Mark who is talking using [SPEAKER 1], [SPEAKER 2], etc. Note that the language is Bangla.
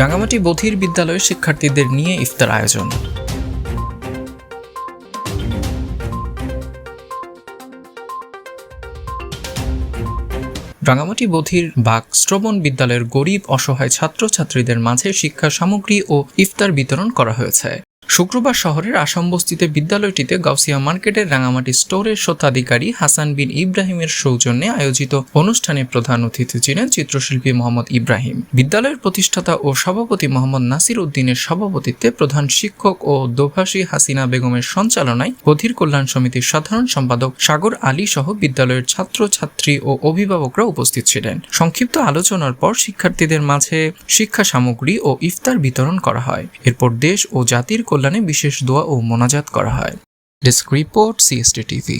[SPEAKER 1] রাঙামাটি বধির বিদ্যালয়ের শিক্ষার্থীদের নিয়ে ইফতার আয়োজন। রাঙামাটি বধির বাক শ্রবণ বিদ্যালয়ের গরিব, অসহায় ছাত্রছাত্রীদের মাঝে শিক্ষা সামগ্রী ও ইফতার বিতরণ করা হয়েছে। শুক্রবার শহরের আসাম বস্তিতে বিদ্যালয়টিতে গাউসিয়া মার্কেটের রাঙামাটি স্টোরের স্বত্বাধিকারী হাসান বিন ইব্রাহিমের সৌজন্যে আয়োজিত অনুষ্ঠানে প্রধান অতিথি ছিলেন চিত্রশিল্পী মোহাম্মদ ইব্রাহিম। বিদ্যালয়ের প্রতিষ্ঠাতা ও সভাপতি মোহাম্মদ নাসির উদ্দিনের সভাপতিত্বে প্রধান শিক্ষক ও দোভাষী হাসিনা বেগমের সঞ্চালনায় বধির কল্যাণ সমিতির সাধারণ সম্পাদক সাগর আলী সহ বিদ্যালয়ের ছাত্র ছাত্রী ও অভিভাবকরা উপস্থিত ছিলেন। সংক্ষিপ্ত আলোচনার পর শিক্ষার্থীদের মাঝে শিক্ষা সামগ্রী ও ইফতার বিতরণ করা হয়। এরপর দেশ ও জাতির কল্যাণে বিশেষ দোয়া ও মোনাজাত করা হয়। Desk report CST TV